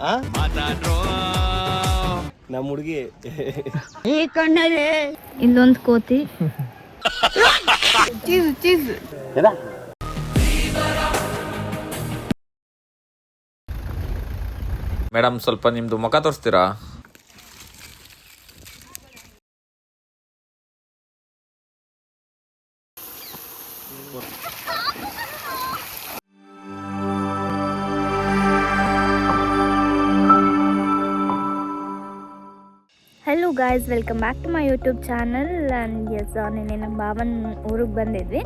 ಆ? ನಮ್ಮ ಹುಡುಗಿ. ಇಲ್ಲೊಂದು ಕೋತಿ. ಚೀಸ್ ಮೇಡಮ್ ಸ್ವಲ್ಪ ನಿಮ್ದು ಮುಖ ತೋರಿಸ್ತೀರಾ? Guys welcome back to my YouTube channel and yes ನಿನ್ನೆ ನಮ್ಮ ಭಾವನ ಊರಿಗೆ ಬಂದಿದ್ವಿ.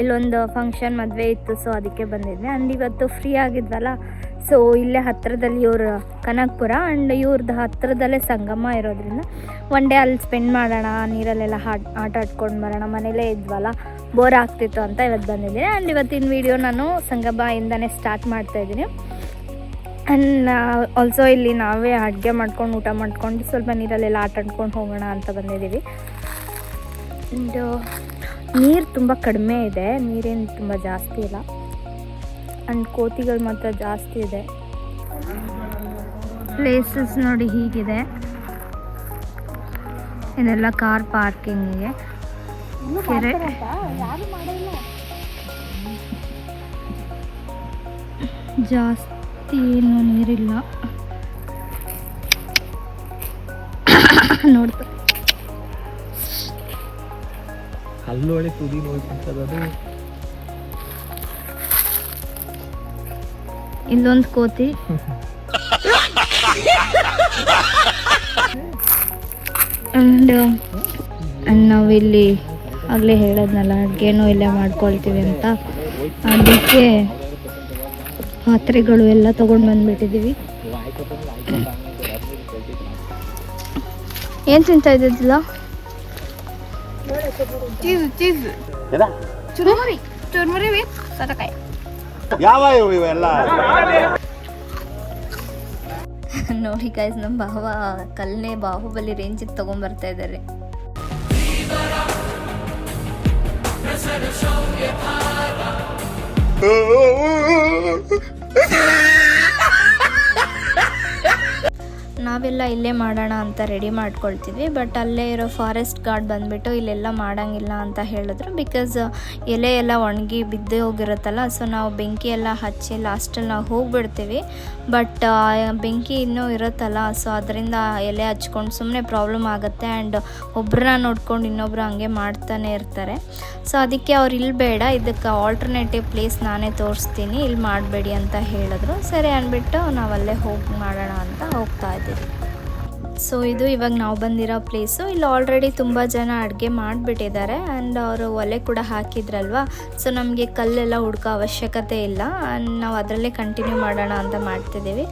ಇಲ್ಲೊಂದು ಫಂಕ್ಷನ್ ಮದುವೆ ಇತ್ತು ಸೊ ಅದಕ್ಕೆ ಬಂದಿದ್ವಿ. ಆ್ಯಂಡ್ ಇವತ್ತು ಫ್ರೀ ಆಗಿದ್ವಲ್ಲ ಸೊ ಇಲ್ಲೇ ಹತ್ತಿರದಲ್ಲಿ ಇವರು ಕನಕಪುರ. ಆ್ಯಂಡ್ ಇವ್ರದ್ದು ಹತ್ತಿರದಲ್ಲೇ ಸಂಗಮ ಇರೋದ್ರಿಂದ ಒನ್ ಡೇ ಅಲ್ಲಿ ಸ್ಪೆಂಡ್ ಮಾಡೋಣ, ನೀರಲ್ಲೆಲ್ಲ ಹಾಟ್ ಆಟ ಆಡ್ಕೊಂಡು ಬರೋಣ. ಮನೇಲೇ ಇದ್ವಲ್ಲ ಬೋರ್ ಆಗ್ತಿತ್ತು ಅಂತ ಇವತ್ತು ಬಂದಿದ್ದೀನಿ. ಆ್ಯಂಡ್ ಇವತ್ತಿನ ವೀಡಿಯೋ ನಾನು ಸಂಗಮದಿಂದನೇ ಸ್ಟಾರ್ಟ್ ಮಾಡ್ತಾಯಿದ್ದೀನಿ ಆ್ಯಂಡ್ ಆಲ್ಸೋ ಇಲ್ಲಿ ನಾವೇ ಅಡುಗೆ ಮಾಡ್ಕೊಂಡು ಊಟ ಮಾಡ್ಕೊಂಡು ಸ್ವಲ್ಪ ನೀರಲ್ಲೆಲ್ಲ ಆಟ ಆಡ್ಕೊಂಡು ಹೋಗೋಣ ಅಂತ ಬಂದಿದ್ದೀವಿ. ಆ್ಯಂಡ್ ನೀರು ತುಂಬ ಕಡಿಮೆ ಇದೆ. ನೀರೇನು ತುಂಬ ಜಾಸ್ತಿ ಇಲ್ಲ. ಆ್ಯಂಡ್ ಕೋತಿಗಳು ಮಾತ್ರ ಜಾಸ್ತಿ ಇದೆ. ಪ್ಲೇಸಸ್ ನೋಡಿ ಹೀಗಿದೆ. ಇದೆಲ್ಲ ಕಾರ್ ಪಾರ್ಕಿಂಗಿಗೆ ಕೆರೆ ಜಾಸ್ತಿ ಏನು ನೀರಿಲ್ಲ. ನೋಡ್ತಾ. ತುದಿ ಇಲ್ಲೊಂದು ಕೋತಿ. ಅಂಡ್ ನಾವಿಲ್ಲಿ ಆಗಲೇ ಹೇಳೋದ್ನಲ್ಲ ಅಡುಗೆನೂ ಇಲ್ಲೇ ಮಾಡ್ಕೊಳ್ತೀವಿ ಅಂತ. ಅದಕ್ಕೆ ಪಾತ್ರೆಗಳು ಎಲ್ಲ ತೊಗೊಂಡು ಬಂದ್ಬಿಟ್ಟಿದ್ದೀವಿ ಏನು ತಿಂತಾ ಇದ್ದಿದ್ದಿಲ್ಲ cheese cheese. Churumuri churumuri with ಸರಕಾಯಿ ಯಾವ ಇವು ಇವೆಲ್ಲ? ನೋಡಿ ಗೈಸ್ ನಮ್ಮ ಭಾವ ಕಲ್ಲೇ ಬಾಹುಬಲಿ ರೇಂಜಿಗೆ ತಗೊಂಡ್ಬರ್ತಾ ಇದ್ದಾರೆ ನಾವೆಲ್ಲ ಇಲ್ಲೇ ಮಾಡೋಣ ಅಂತ ರೆಡಿ ಮಾಡ್ಕೊಳ್ತಿದ್ವಿ ಬಟ್ ಅಲ್ಲೇ ಇರೋ ಫಾರೆಸ್ಟ್ ಗಾರ್ಡ್ ಬಂದ್ಬಿಟ್ಟು ಇಲ್ಲೆಲ್ಲ ಮಾಡೋಂಗಿಲ್ಲ ಅಂತ ಹೇಳಿದ್ರು. ಬಿಕಾಸ್ ಎಲೆ ಎಲ್ಲ ಒಣಗಿ ಬಿದ್ದು ಹೋಗಿರುತ್ತಲ್ಲ, ಸೊ ನಾವು ಬೆಂಕಿ ಎಲ್ಲ ಹಚ್ಚಿ ಲಾಸ್ಟಲ್ಲಿ ನಾವು ಹೋಗಿಬಿಡ್ತೀವಿ. ಬಟ್ ಬೆಂಕಿ ಇನ್ನೂ ಇರುತ್ತಲ್ಲ, ಸೊ ಅದರಿಂದ ಎಲೆ ಹಚ್ಕೊಂಡು ಸುಮ್ಮನೆ ಪ್ರಾಬ್ಲಮ್ ಆಗುತ್ತೆ. ಆ್ಯಂಡ್ ಒಬ್ಬರನ್ನ ನೋಡ್ಕೊಂಡು ಇನ್ನೊಬ್ರು ಹಂಗೆ ಮಾಡ್ತಾನೆ ಇರ್ತಾರೆ. ಸೊ ಅದಕ್ಕೆ ಅವ್ರು ಇಲ್ಲಿ ಬೇಡ, ಇದಕ್ಕೆ ಆಲ್ಟರ್ನೇಟಿವ್ ಪ್ಲೇಸ್ ನಾನೇ ತೋರಿಸ್ತೀನಿ, ಇಲ್ಲಿ ಮಾಡಬೇಡಿ ಅಂತ ಹೇಳಿದ್ರು. ಸರಿ ಅಂದ್ಬಿಟ್ಟು ನಾವಲ್ಲೇ ಹೋಗಿ ಮಾಡೋಣ ಅಂತ ಹೋಗ್ತಾ ಇದ್ದೀವಿ. ಸೊ ಇದು ಇವಾಗ ನಾವು ಬಂದಿರೋ ಪ್ಲೇಸು ಇಲ್ಲಿ ಆಲ್ರೆಡಿ ತುಂಬ ಜನ ಅಡುಗೆ ಮಾಡಿಬಿಟ್ಟಿದ್ದಾರೆ. ಆ್ಯಂಡ್ ಅವರು ಒಲೆ ಕೂಡ ಹಾಕಿದ್ರಲ್ವ? ಸೊ ನಮಗೆ ಕಲ್ಲೆಲ್ಲ ಹುಡ್ಕೋ ಅವಶ್ಯಕತೆ ಇಲ್ಲ. ಆ್ಯಂಡ್ ನಾವು ಅದರಲ್ಲೇ ಕಂಟಿನ್ಯೂ ಮಾಡೋಣ ಅಂತ ಮಾಡ್ತಿದ್ದೀವಿ.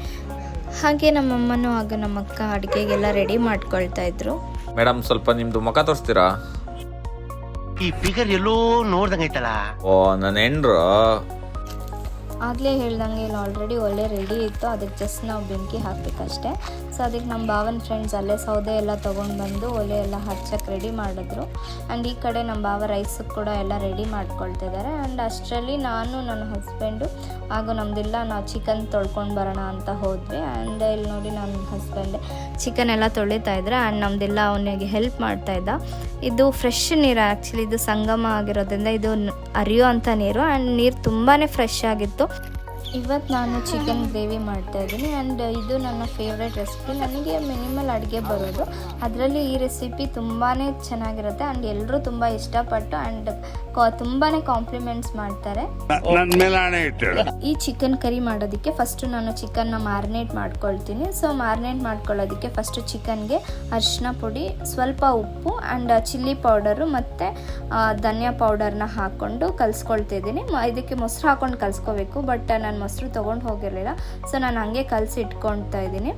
ಹಾಗೆ ನಮ್ಮಮ್ಮನೂ ಆಗ ನಮ್ಮ ಅಕ್ಕ ಅಡುಗೆಗೆಲ್ಲ ರೆಡಿ ಮಾಡ್ಕೊಳ್ತಾ ಇದ್ರು. ಮೇಡಮ್ ಸ್ವಲ್ಪ ನಿಮ್ದು ಮುಖ ತೋರಿಸ್ತೀರಾ? ಈ ಫಿಗರ್ ಎಲ್ಲೋ ನೋಡ್ದಂಗೈತಲ್ಲ ಓ ನನ್ನ ಹೆಂಡ್ರು. ಆಗಲೇ ಹೇಳ್ದಂಗೆ ಇಲ್ಲಿ ಆಲ್ರೆಡಿ ಒಳ್ಳೆ ರೆಡಿ ಇತ್ತು. ಅದಕ್ಕೆ ಜಸ್ಟ್ ನಾವು ಬೆಂಕಿ ಹಾಕಬೇಕಷ್ಟೆ. ಸೊ ಅದಕ್ಕೆ ನಮ್ಮ ಭಾವನ ಫ್ರೆಂಡ್ಸ್ ಅಲ್ಲೇ ಸೌದೆ ಎಲ್ಲ ತೊಗೊಂಡು ಬಂದು ಒಲೆ ಎಲ್ಲ ಹಚ್ಚಕ್ಕೆ ರೆಡಿ ಮಾಡಿದ್ರು. ಆ್ಯಂಡ್ ಈ ಕಡೆ ನಮ್ಮ ಭಾವ ರೈಸ್ ಕೂಡ ಎಲ್ಲ ರೆಡಿ ಮಾಡ್ಕೊಳ್ತಿದ್ದಾರೆ ಆ್ಯಂಡ್ ಅಷ್ಟರಲ್ಲಿ ನಾನು, ನನ್ನ ಹಸ್ಬೆಂಡು ಹಾಗೂ ನಮ್ಮದಿಲ್ಲ ನಾವು ಚಿಕನ್ ತೊಳ್ಕೊಂಡು ಬರೋಣ ಅಂತ ಹೋದ್ವಿ. ಆ್ಯಂಡ್ ಇಲ್ಲಿ ನೋಡಿ ನನ್ನ ಹಸ್ಬೆಂಡ್ ಚಿಕನ್ ಎಲ್ಲ ತೊಳಿತಾ ಇದ್ರೆ ಆ್ಯಂಡ್ ನಮ್ಮದಿಲ್ಲ ಅವನಿಗೆ ಹೆಲ್ಪ್ ಮಾಡ್ತಾ ಇದ್ದ. ಇದು ಫ್ರೆಶ್ ನೀರು ಆ್ಯಕ್ಚುಲಿ ಇದು ಸಂಗಮ ಆಗಿರೋದ್ರಿಂದ ಇದು ಅರಿಯೋ ಅಂಥ ನೀರು. ಆ್ಯಂಡ್ ನೀರು ತುಂಬಾ ಫ್ರೆಶ್ ಆಗಿತ್ತು. ಇವತ್ತು ನಾನು ಚಿಕನ್ ಗ್ರೇವಿ ಮಾಡ್ತಾ ಇದ್ದೀನಿ ಆ್ಯಂಡ್ ಇದು ನನ್ನ ಫೇವ್ರೆಟ್ ರೆಸಿಪಿ ನನಗೆ ಮಿನಿಮಲ್ ಅಡುಗೆ ಬರೋದು. ಅದರಲ್ಲಿ ಈ ರೆಸಿಪಿ ತುಂಬಾ ಚೆನ್ನಾಗಿರುತ್ತೆ ಆ್ಯಂಡ್ ಎಲ್ಲರೂ ತುಂಬ ಇಷ್ಟಪಟ್ಟು ಆ್ಯಂಡ್ ತುಂಬಾ ಕಾಂಪ್ಲಿಮೆಂಟ್ಸ್ ಮಾಡ್ತಾರೆ. ಈ ಚಿಕನ್ ಕರಿ ಮಾಡೋದಕ್ಕೆ ಫಸ್ಟ್ ನಾನು ಚಿಕನ್ನ ಮ್ಯಾರಿನೇಟ್ ಮಾಡ್ಕೊಳ್ತೀನಿ. ಸೊ ಮ್ಯಾರಿನೇಟ್ ಮಾಡ್ಕೊಳ್ಳೋದಕ್ಕೆ ಫಸ್ಟ್ ಚಿಕನ್ಗೆ ಅರಿಶಿನ ಪುಡಿ ಸ್ವಲ್ಪ ಉಪ್ಪು ಆ್ಯಂಡ್ ಚಿಲ್ಲಿ ಪೌಡರು ಮತ್ತು ಧನಿಯಾ ಪೌಡರ್ನ ಹಾಕ್ಕೊಂಡು ಕಲಿಸ್ಕೊಳ್ತಿದ್ದೀನಿ ಇದಕ್ಕೆ ಮೊಸರು ಹಾಕ್ಕೊಂಡು ಕಲಿಸ್ಕೋಬೇಕು ಬಟ್ ನಾನು ಮೊಸರು ತೊಗೊಂಡು ಹೋಗಿರಲಿಲ್ಲ. ಸೊ ನಾನು ಹಂಗೆ ಕಲಸಿ ಇಟ್ಕೊಳ್ತಾ ಇದ್ದೀನಿ.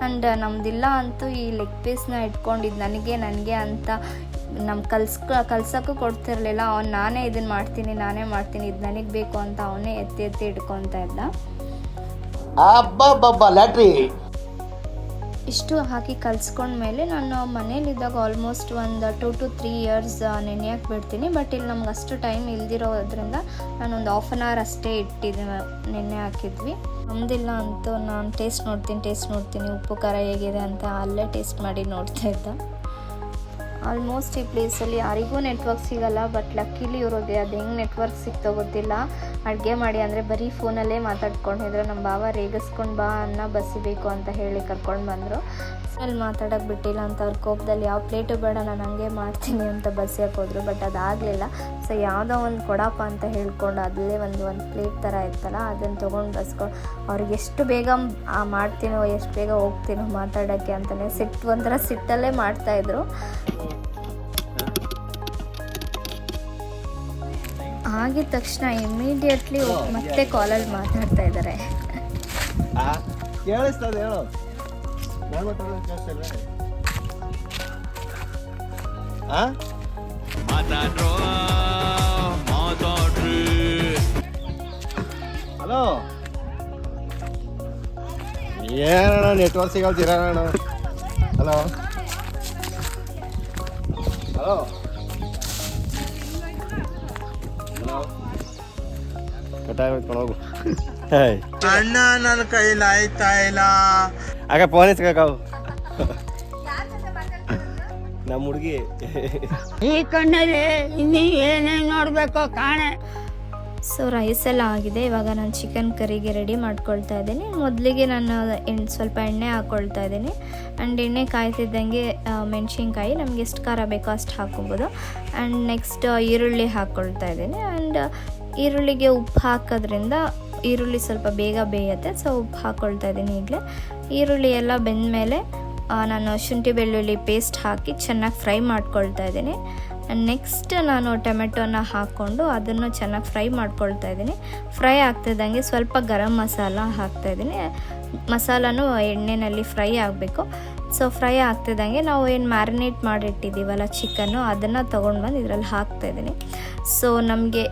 ಆ್ಯಂಡ್ ನಮ್ದಿಲ್ಲ ಅಂತೂ ಈ ಲೆಗ್ ಪೀಸ್ನ ಇಟ್ಕೊಂಡಿದ್ದು ನನಗೆ ನನಗೆ ಅಂತ ನಮ್ಮ ಕಲ್ಸ್ಕ ಕಲ್ಸೋಕ್ಕೂ ಕೊಡ್ತಿರ್ಲಿಲ್ಲ. ಅವ್ನು ನಾನೇ ಇದನ್ನು ಮಾಡ್ತೀನಿ, ನಾನೇ ಮಾಡ್ತೀನಿ, ಇದು ನನಗೆ ಬೇಕು ಅಂತ ಅವನೇ ಎತ್ತಿ ಎತ್ತಿ ಇಟ್ಕೊತಾ ಇದ್ದ. ಇಷ್ಟು ಹಾಕಿ ಕಲಿಸ್ಕೊಂಡ್ಮೇಲೆ ನಾನು ಮನೇಲಿದ್ದಾಗ ಆಲ್ಮೋಸ್ಟ್ ಒಂದು ಟೂ ಟು ತ್ರೀ ಇಯರ್ಸ್ ನೆನೆಯಕ್ಕೆ ಬಿಡ್ತೀನಿ. ಬಟ್ ಇಲ್ಲಿ ನಮ್ಗೆ ಅಷ್ಟು ಟೈಮ್ ಇಲ್ದಿರೋದ್ರಿಂದ ನಾನೊಂದು ಹಾಫ್ ಆನ್ ಅವರ್ ಅಷ್ಟೇ ಇಟ್ಟಿದ್ದೆ ನೆನೆ ಹಾಕಿದ್ವಿ. ನಮ್ದಿಲ್ಲ ಅಂತೂ ನಾನು ಟೇಸ್ಟ್ ನೋಡ್ತೀನಿ ಟೇಸ್ಟ್ ನೋಡ್ತೀನಿ. ಉಪ್ಪು, ಖಾರ ಹೇಗಿದೆ ಅಂತ ಅಲ್ಲೇ ಟೇಸ್ಟ್ ಮಾಡಿ ನೋಡ್ತಾ ಇದ್ದ. ಆಲ್ಮೋಸ್ಟ್ ಈ ಪ್ಲೇಸಲ್ಲಿ ಯಾರಿಗೂ ನೆಟ್ವರ್ಕ್ ಸಿಗಲ್ಲ ಬಟ್ ಲಕ್ಕಿಲಿ ಇವ್ರಿಗೆ ಅದು ಹೆಂಗೆ ನೆಟ್ವರ್ಕ್ ಸಿಗ್ತೋ ಗೊತ್ತಿಲ್ಲ. ಅಡುಗೆ ಮಾಡಿ ಅಂದರೆ ಬರೀ ಫೋನಲ್ಲೇ ಮಾತಾಡ್ಕೊಂಡಿದ್ರು ನಮ್ಮ ಭಾವ ರೇಗಿಸ್ಕೊಂಡು ಬಾ ಅನ್ನ ಬಸಿಬೇಕು ಅಂತ ಹೇಳಿ ಕರ್ಕೊಂಡು ಬಂದರು. ಅಲ್ಲಿ ಮಾತಾಡೋಕೆ ಬಿಟ್ಟಿಲ್ಲ ಅಂತ ಅವ್ರ ಕೋಪದಲ್ಲಿ, ಯಾವ ಪ್ಲೇಟು ಬೇಡ, ನಾನು ಹಂಗೆ ಮಾಡ್ತೀನಿ ಅಂತ ಬಸಿಯಕ್ಕೆ ಹೋದ್ರು. ಬಟ್ ಅದಾಗಲಿಲ್ಲ ಸೊ ಯಾವುದೋ ಒಂದು ಕೊಡಪ್ಪ ಅಂತ ಹೇಳ್ಕೊಂಡು ಅದಲ್ಲೇ ಒಂದು ಒಂದು ಪ್ಲೇಟ್ ಥರ ಇತ್ತಲ್ಲ ಅದನ್ನು ತೊಗೊಂಡು ಬಸ್ಕೊಂಡು ಅವ್ರಿಗೆ ಎಷ್ಟು ಬೇಗ ಮಾಡ್ತೀನೋ, ಎಷ್ಟು ಬೇಗ ಹೋಗ್ತೀನೋ ಮಾತಾಡೋಕ್ಕೆ ಅಂತಲೇ ಸಿಟ್ಟು ಒಂಥರ ಸಿಟ್ಟಲ್ಲೇ ಮಾಡ್ತಾಯಿದ್ರು ಆಗಿದ ತಕ್ಷಣ ಇಮಿಡಿಯೇಟ್ಲಿ ಮತ್ತೆ ಕಾಲಲ್ಲಿ ಮಾತಾಡ್ತಾ ಇದ್ದಾರೆ ಆ? ಕೇಳಿಸ್ತದೆ ಹೇಳು. ಹಲೋ ಏನಣ್ಣ ನೆಟ್ವರ್ಕ್ ಸಿಗಲ್ತೀರ ಅಣ್ಣ ಹಲೋ ಹಲೋ ಹೇಯ್ ಅಣ್ಣ ನನ್ನ ಕೈಲಿ ಆಯ್ತಾ ಇಲ್ಲ. ಆಗ ಫೋನ್ ಇಸ್ಕಾವು ನಮ್ಮ ಹುಡುಗಿ. ಈ ಕಣ್ಣಲ್ಲಿ ಇನ್ನೀ ಏನೇನು ನೋಡ್ಬೇಕು ಕಾಣೆ. ಸೊ ರೈಸ್ ಎಲ್ಲ ಆಗಿದೆ. ಇವಾಗ ನಾನು ಚಿಕನ್ ಕರಿಗೆ ರೆಡಿ ಮಾಡ್ಕೊಳ್ತಾ ಇದ್ದೀನಿ. ಮೊದಲಿಗೆ ನಾನು ಎಣ್ಣೆ ಸ್ವಲ್ಪ ಎಣ್ಣೆ ಹಾಕ್ಕೊಳ್ತಾ ಇದ್ದೀನಿ. ಆ್ಯಂಡ್ ಎಣ್ಣೆ ಕಾಯ್ತಿದ್ದಂಗೆ ಮೆಣಸಿನ್ಕಾಯಿ. ನಮ್ಗೆ ಎಷ್ಟು ಖಾರ ಬೇಕೋ ಅಷ್ಟು ಹಾಕ್ಕೊಬೋದು. ಆ್ಯಂಡ್ ನೆಕ್ಸ್ಟ್ ಈರುಳ್ಳಿ ಹಾಕ್ಕೊಳ್ತಾ ಇದ್ದೀನಿ. ಆ್ಯಂಡ್ ಈರುಳ್ಳಿಗೆ ಉಪ್ಪು ಹಾಕೋದ್ರಿಂದ ಈರುಳ್ಳಿ ಸ್ವಲ್ಪ ಬೇಗ ಬೇಯುತ್ತೆ. ಸೊ ಉಪ್ಪು ಹಾಕ್ಕೊಳ್ತಾ ಇದ್ದೀನಿ ಈಗಲೇ. ಈರುಳ್ಳಿ ಎಲ್ಲ ಬೆಂದಮೇಲೆ ನಾನು ಶುಂಠಿ ಬೆಳ್ಳುಳ್ಳಿ ಪೇಸ್ಟ್ ಹಾಕಿ ಚೆನ್ನಾಗಿ ಫ್ರೈ ಮಾಡ್ಕೊಳ್ತಾ ಇದ್ದೀನಿ. ನೆಕ್ಸ್ಟ್ ನಾನು ಟೊಮೆಟೊನ ಹಾಕ್ಕೊಂಡು ಅದನ್ನು ಚೆನ್ನಾಗಿ ಫ್ರೈ ಮಾಡ್ಕೊಳ್ತಾ ಇದ್ದೀನಿ. ಫ್ರೈ ಆಗ್ತಿದ್ದಂಗೆ ಸ್ವಲ್ಪ ಗರಂ ಮಸಾಲ ಹಾಕ್ತಾಯಿದ್ದೀನಿ ಮಸಾಲನೂ ಎಣ್ಣೆಯಲ್ಲಿ ಫ್ರೈ ಆಗಬೇಕು. ಸೊ ಫ್ರೈ ಆಗ್ತಿದ್ದಂಗೆ ನಾವು ಏನು ಮ್ಯಾರಿನೇಟ್ ಮಾಡಿಟ್ಟಿದ್ದೀವಲ್ಲ ಚಿಕನ್ನು, ಅದನ್ನು ತೊಗೊಂಡು ಬಂದು ಇದರಲ್ಲಿ ಹಾಕ್ತಾಯಿದ್ದೀನಿ ಸೊ ನಮಗೆ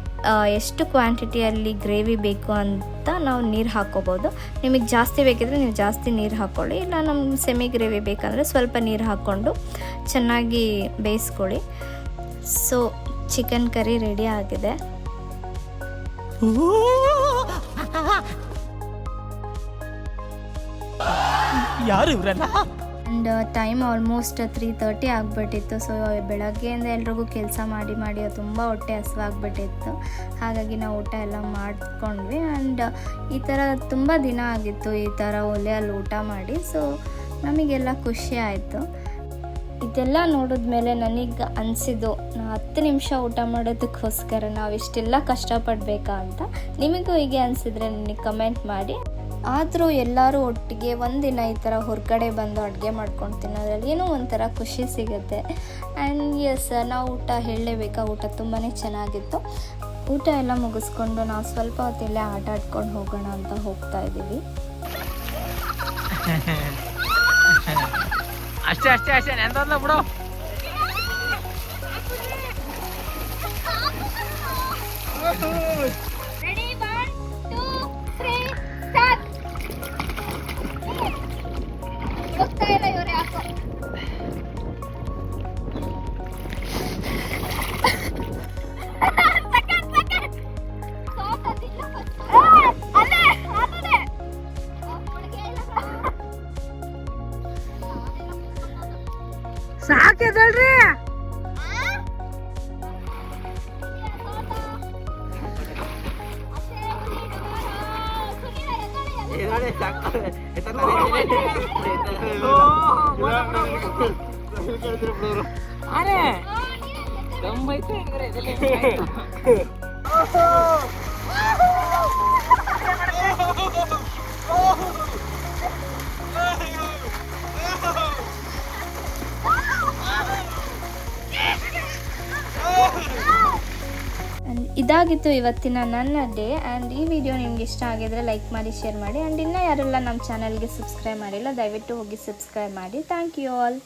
ಎಷ್ಟು ಕ್ವಾಂಟಿಟಿಯಲ್ಲಿ ಗ್ರೇವಿ ಬೇಕು ಅಂತ ನಾವು ನೀರು ಹಾಕ್ಕೋಬೋದು ನಿಮಗೆ ಜಾಸ್ತಿ ಬೇಕಿದ್ರೆ ನೀವು ಜಾಸ್ತಿ ನೀರು ಹಾಕ್ಕೊಳ್ಳಿ ಇಲ್ಲ ನಮ್ಗೆ ಸೆಮಿ ಗ್ರೇವಿ ಬೇಕಂದರೆ ಸ್ವಲ್ಪ ನೀರು ಹಾಕ್ಕೊಂಡು ಚೆನ್ನಾಗಿ ಬೇಯಿಸ್ಕೊಳ್ಳಿ. ಸೊ ಚಿಕನ್ ಕರಿ ರೆಡಿ ಆಗಿದೆ. ಯಾರು and time almost three thirty ಆಗಿಬಿಟ್ಟಿತ್ತು. ಸೊ ಬೆಳಗ್ಗೆಯಿಂದ ಎಲ್ರಿಗೂ ಕೆಲಸ ಮಾಡಿ ಮಾಡಿ ತುಂಬ ಹೊಟ್ಟೆ ಹಸುವಾಗ್ಬಿಟ್ಟಿತ್ತು. ಹಾಗಾಗಿ ನಾವು ಊಟ ಎಲ್ಲ ಮಾಡಿಕೊಂಡ್ವಿ. ಆ್ಯಂಡ್ ಈ ಥರ ತುಂಬ ದಿನ ಆಗಿತ್ತು ಈ ಥರ ಒಲೆಯಲ್ಲಿ ಊಟ ಮಾಡಿ. ಸೊ ನಮಗೆಲ್ಲ ಖುಷಿ ಆಯಿತು. ಇದೆಲ್ಲ ನೋಡಿದ್ಮೇಲೆ ನನಗೆ ಅನಿಸಿದ್ದು, ನಾ ಹತ್ತು ನಿಮಿಷ ಊಟ ಮಾಡೋದಕ್ಕೋಸ್ಕರ ನಾವು ಇಷ್ಟೆಲ್ಲ ಕಷ್ಟಪಡಬೇಕಾ ಅಂತ ನಿಮಗೂ ಹೀಗೆ ಅನಿಸಿದ್ರೆ ನನಗೆ ಕಮೆಂಟ್ ಮಾಡಿ. ಆದರೂ ಎಲ್ಲರೂ ಒಟ್ಟಿಗೆ ಒಂದಿನ ಈ ಥರ ಹೊರಗಡೆ ಬಂದು ಅಡುಗೆ ಮಾಡ್ಕೊಂಡು ತಿನ್ನೋದ್ರಲ್ಲಿ ಏನೋ ಒಂಥರ ಖುಷಿ ಸಿಗುತ್ತೆ. ಆ್ಯಂಡ್ ಎಸ್ ನಾವು ಊಟ ಹೇಳಲೇಬೇಕಾ? ಊಟ ತುಂಬಾ ಚೆನ್ನಾಗಿತ್ತು. ಊಟ ಎಲ್ಲ ಮುಗಿಸ್ಕೊಂಡು ನಾವು ಸ್ವಲ್ಪ ಹೊತ್ತಿಲ್ಲೇ ಆಟ ಆಡ್ಕೊಂಡು ಹೋಗೋಣ ಅಂತ ಹೋಗ್ತಾ ಇದ್ದೀವಿ ಅಷ್ಟೇ ಅಷ್ಟೇ ಅಷ್ಟೇ. ನೆನ್ದಲ್ಲ ಬಿಡು. Oh! ಇದಾಗಿತ್ತು ಇವತ್ತಿನ ನನ್ನ ಡೇ. ಆ್ಯಂಡ್ ಈ ವಿಡಿಯೋ ನಿಮ್ಗೆ ಇಷ್ಟ ಆಗಿದ್ರೆ ಲೈಕ್ ಮಾಡಿ ಶೇರ್ ಮಾಡಿ. ಆ್ಯಂಡ್ ಇನ್ನೂ ಯಾರೆಲ್ಲ ನಮ್ಮ ಚಾನಲ್ಗೆ ಸಬ್ಸ್ಕ್ರೈಬ್ ಮಾಡಿಲ್ಲ, ದಯವಿಟ್ಟು ಹೋಗಿ ಸಬ್ಸ್ಕ್ರೈಬ್ ಮಾಡಿ. Thank you all